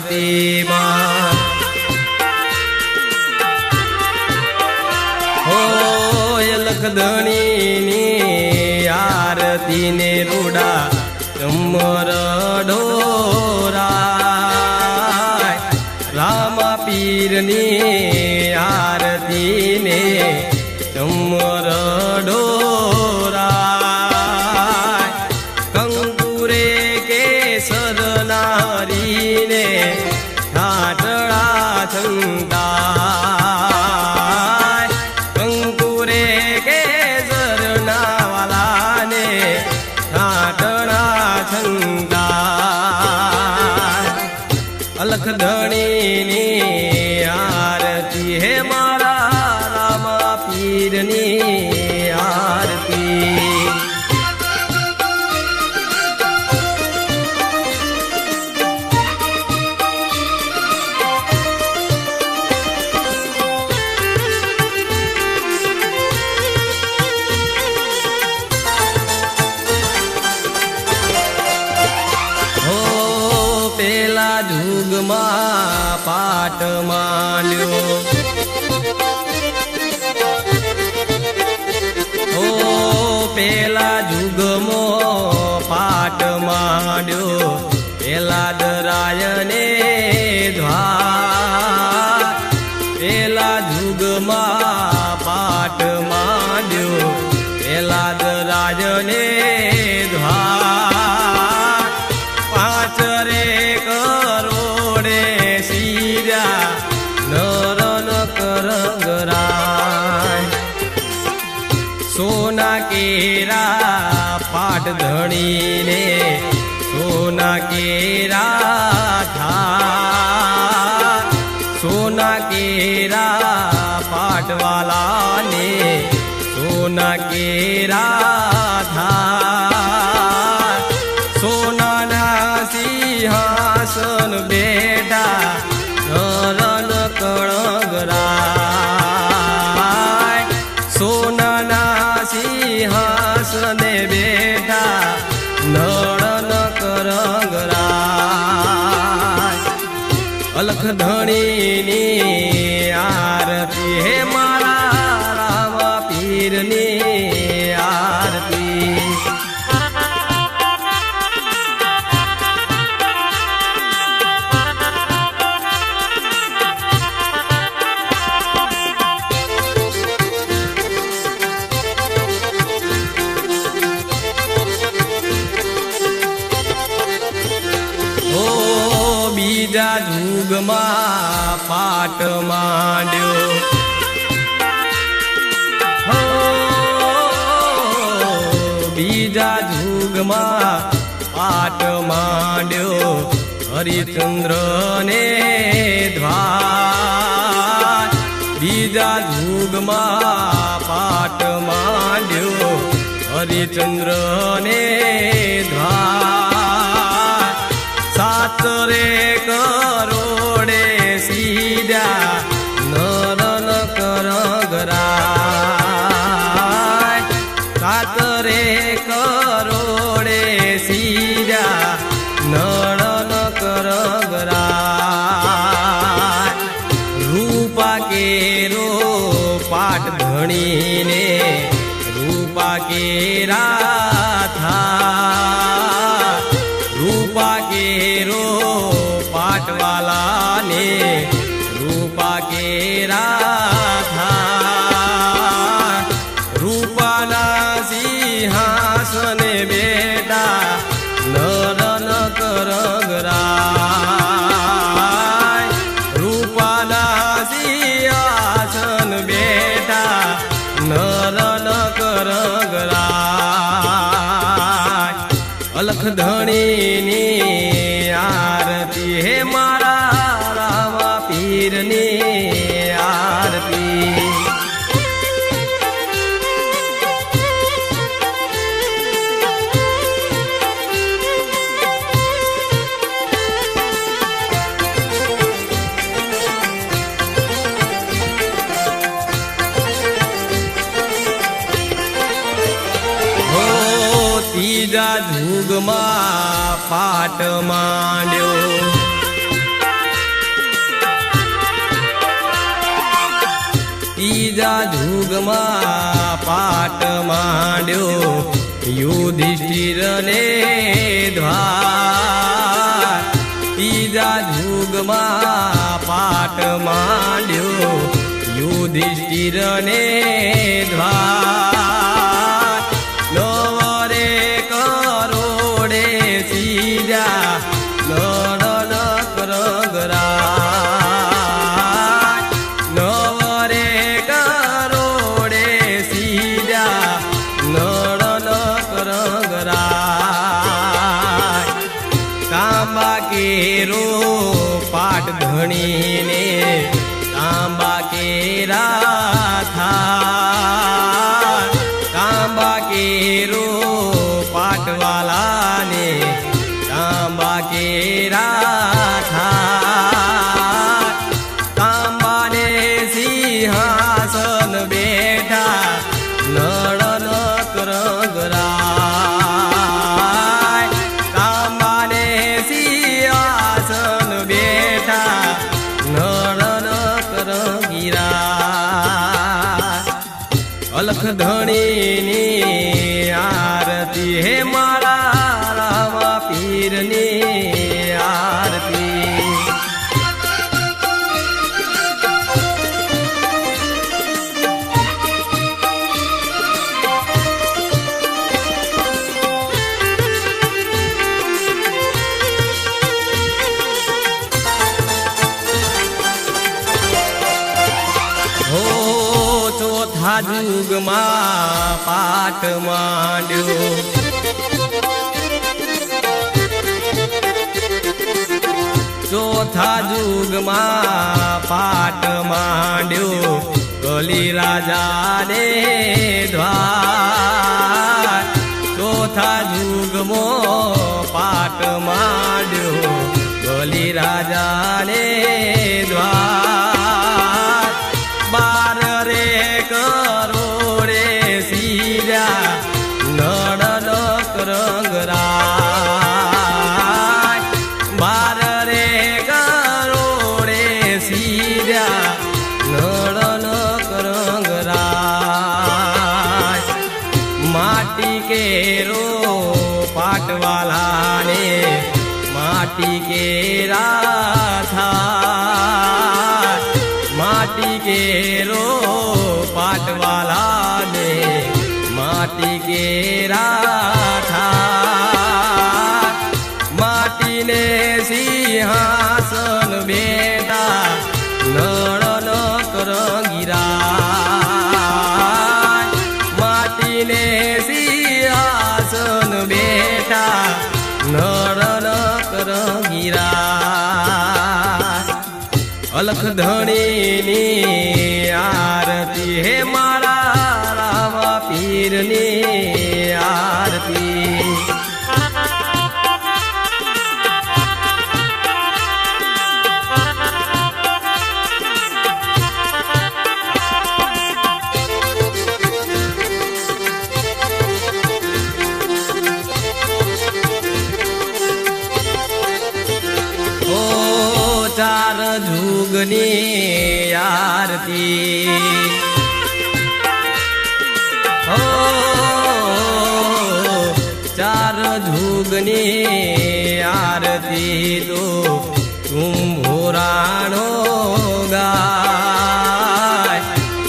લખધણીની આરતીમાં હો એ લખધણીની આરતીને રૂડા ચમર ડોરાય. રામા પીરની આરતીને ચમર નારીને ઠાટળા છંદાય પાટ માંડ્યો હો પેલા જુગમો પાટ માંડ્યો પેલા દરાયને કેરા પાટ ધણીને સોના કેરા થા સોના કેરા પાટવાલાને સોના કેરા ધા સોનાના સિંહાસન બેટા પાટ માંડ્યો. બીજા જુગમાં પાટ માંડ્યો. હરિચંદ્ર ને ધ્વા બીજા જુગમાં પાટ માંડ્યો. હરિચંદ્ર ને ધ્વા સાત રે કરોડે સીધા નરન કરગરાય સાત રે કરોડે સીધા નળન કરગરાય રૂપા કેરો પાટ ધણીને રૂપા કેરા થા. રૂપા કેરો પાટવાલાને રૂપા કેરા થા રૂપાના સિંહાસને બેટા નરન કરગરાય રૂપાના સિંહાસન બેટા નરન કરગરાય જુગમાં પાટ માંડ્યો. યુધિષ્ઠિરને દ્વાર. ત્રીજા જુગમાં પાટ માંડ્યો. યુધિષ્ઠિરને દ્વાર. તાંબા કેરો પાટ ધણીને તાંબા કેરા થા તાંબા કેરો પાટવાલાને તાંબા કેરા થા જુગમાં પાટ માંડ્યો. ચોથા જુગમાં પાટ માંડ્યો. કલી રાજાને દ્વાર. ચોથા જુગમો પાટ માંડ્યો કલી રાજાને દ્વાર. કરંગરાય બાર રે કરોડે સીર્યા નડન કરંગરાય માટી કેરો પાટવાલાને માટી કેરા થા માટી કેરો પાટવાલાને માટી કેરા માટીને સિંહાસન બેટા નળન કરંગીરા અલખ ધણીની ઓ ચાર જુગની આરતી તો કુંભોરાણો ગાય.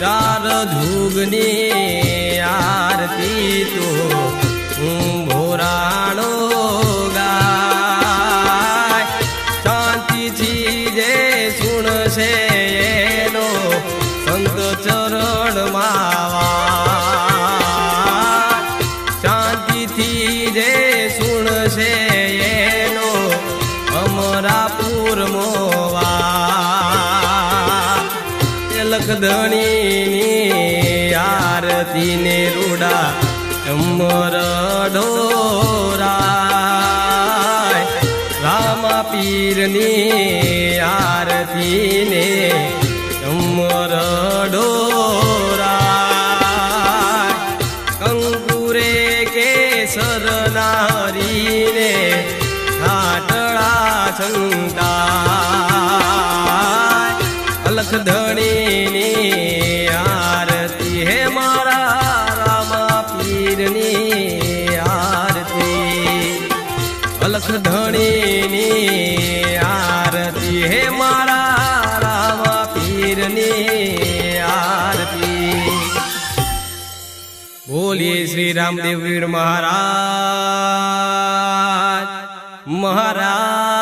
ચાર જુગની આરતી તો ગાય લખધણીની આરતીને રૂડા અમર ઢોરાય. રામા પીરની આરતીને અમર ઢોરાય. ધણીની આરતી હે મારા રામ પીરની આરતી. બોલી શ્રી રામદેવ વીર મહારાજ મહારાજ.